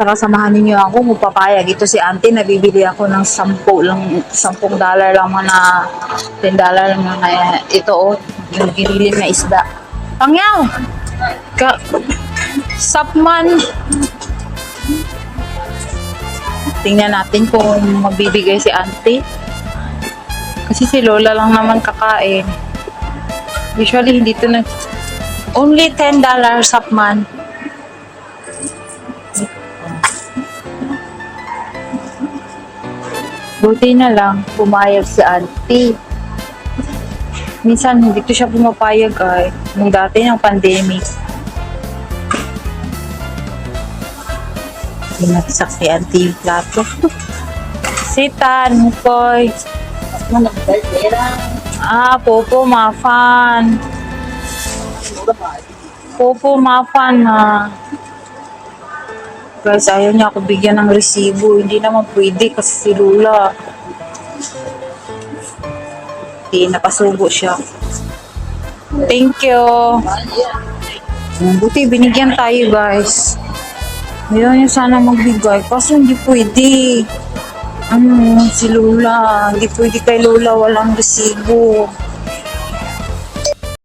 Tara, samahan ninyo ako. Magpapayag. Ito si auntie. Nabibili ako ng 10 lang, 10 dollar lang na 10 dollar lang na ito oh. Yung giniling na isda. Pangyaw! Ka Sapman! Tingnan natin kung magbibigay si auntie. Kasi si Lola lang naman kakain. Usually, hindi to nag... Only 10 dollars Sapman. Buti na lang, pumayag si auntie. Minsan, hindi ko siya pumapayag ay. Nung dati ng pandemic. Pinagsak si auntie yung plato. Sitan, Mukoy. Ah, Popo, mafan. Popo, mafan ha. Guys, ayaw niya ako bigyan ng resibo. Hindi naman pwede kasi si Lula. Hindi, napasubo siya. Thank you. Buti, binigyan tayo guys. Ayaw niya sana magbigay. Kaso hindi pwede. Ano, si Lula. Hindi pwede kay Lula walang resibo.